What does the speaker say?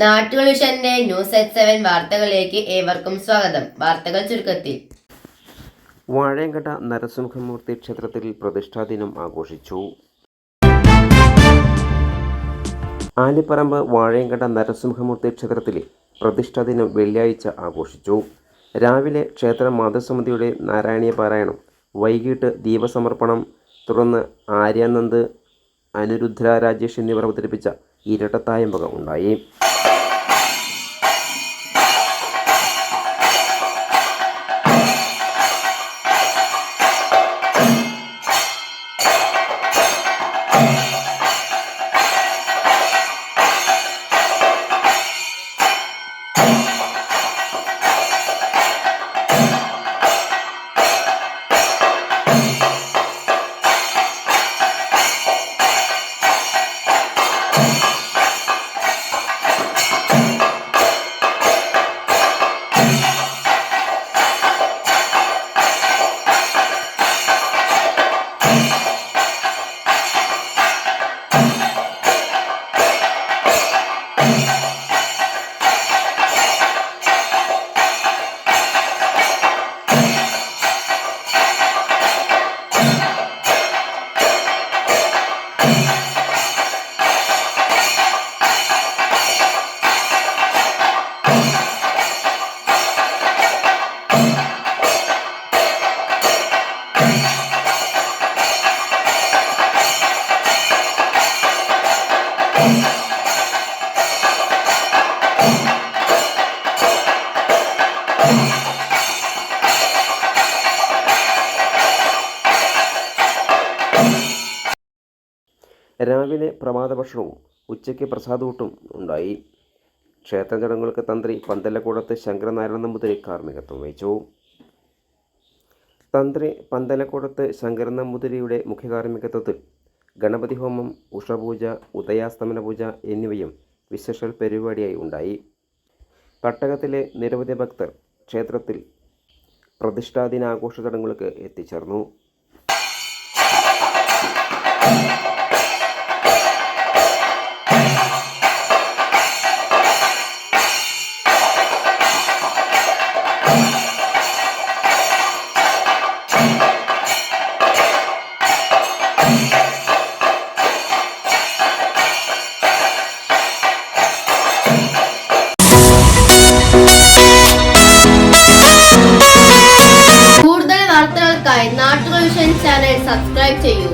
നാട്ടുകൾ വിഷന്റെ news at seven വാർത്തകളിലേക്ക് ഏവർക്കും സ്വാഗതം. വാർത്തകൾ ചുരുക്കത്തിൽ. നരസിംഹമൂർത്തി ക്ഷേത്രത്തിൽ പ്രതിഷ്ഠാ ദിനം ആഘോഷിച്ചു. ആലിപ്പറമ്പ് വാഴയങ്കട്ട നരസിംഹമൂർത്തി ക്ഷേത്രത്തിലെ പ്രതിഷ്ഠാ ദിനം വെള്ളിയാഴ്ച ആഘോഷിച്ചു. രാവിലെ ക്ഷേത്ര മതസമിതിയുടെ നാരായണീയ പാരായണം വൈകിട്ട് ദീപസമർപ്പണം തുടർന്ന് ആര്യാനന്ദ് അനിരുദ്ധ രാജേഷ് എന്നിവർ അവതരിപ്പിച്ച ഇരട്ടത്തായമ്പക ഉണ്ടായി. രാവിലെ പ്രഭാത ഭക്ഷണവും ഉച്ചയ്ക്ക് പ്രസാദൂട്ടും ഉണ്ടായി. ക്ഷേത്ര ചടങ്ങുകൾക്ക് തന്ത്രി പന്തലക്കൂടത്ത് ശങ്കരനാരായണ നമ്പൂതിരി കാർമ്മികത്വം വഹിച്ചു. തന്ത്രി പന്തലക്കൂടത്ത് ശങ്കരൻ നമ്പൂതിരിയുടെ മുഖ്യകാർമ്മികത്വത്തിൽ ഗണപതി ഹോമം ഉഷപൂജ ഉദയാസ്തമന പൂജ എന്നിവയും വിശേഷ പരിപാടിയായി ഉണ്ടായി. തട്ടകത്തിലെ നിരവധി ഭക്തർ ക്ഷേത്രത്തിൽ പ്രതിഷ്ഠാദിനാഘോഷ ചടങ്ങുകൾക്ക് എത്തിച്ചേർന്നു. കൂടുതൽ വാർത്തകൾക്കായി നാട്ടുകൾ വിഷൻ ചാനൽ സബ്സ്ക്രൈബ് ചെയ്യൂ